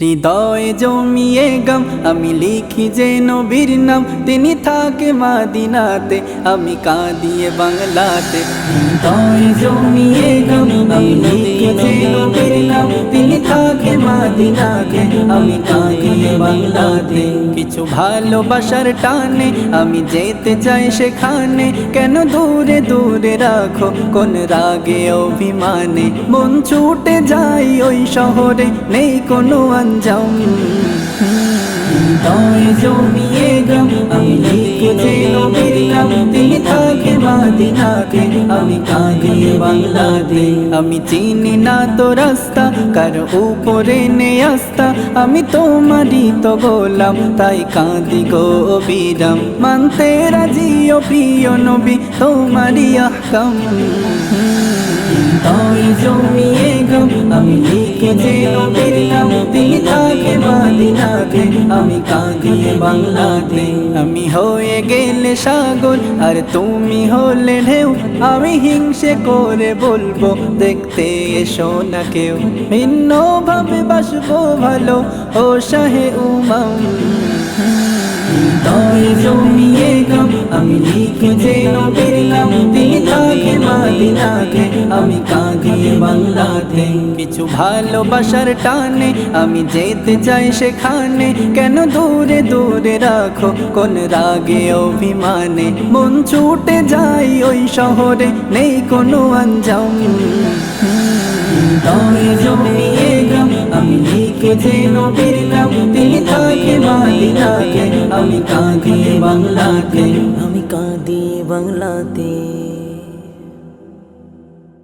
হৃদয়ে জমিয়ে গাম, আমি লিখি যে নবীর নাম। তিনি থাকে মাদিনাতে, আমি কাঁদিয়ে বাংলাতে। হৃদয়ে জমিয়ে গাম, আমি থাকে মাদিনাতে আমি কাঁদিয়ে বাংলাতে। কিছু ভালোবাসার টানে, আমি যেতে চাই সেখানে। কেন দূরে দূরে রাখো, কোন রাগে অভিমানে? মন ছুটে যাই ওই শহরে, নেই কোনো আঞ্জাম। হৃদয়ে জমিয়ে গাম, আমি লিখে নবীর মাদিনাতে আমি কাঁদিয়ে বাংলাতে আমি চিনি না তো রাস্তা, কার উপরে নে আস্তা আমি তোমারই তো গোলাম, তাই কাঁদি গো বিরাম মানতে রাজি ও প্রিয় নবী, তোমারই আহকাম তাই জমিয়ে গাম আমি লিখে যে তিনি মাদিনাতে আমি কাঁদিয়ে বাংলাতে। আমি হয়ে গেলে সাগর, আর তুমি হলে ঢেউ। আমি হিংসে করে বলব, দেখতে এসো না কেউ। ভিন্ন ভাবে বাসবো ভালো, ও শাহে উমাম। হৃদয়ে জমিয়ে গাম, আমি লিখে যে নাম তিনি থাকে মাদিনাতে আমি কাঁদিয়ে বাংলাতে কিছু ভালোবাসার টানে আমি যেতে চাই সেখানে। কেন দূরে দূরে রাখো কোন রাগে অভিমানে? মন ছুটে যাই ওই শহরে নেই কোনো আঞ্জাম। হৃদয়ে জমিয়ে গাম আমি লিখে যে নবীর নাম তিনি থাকে মাদিনাতে আমি কাঁদিয়ে বাংলাতে। আমি কাঁদি বাংলাতে।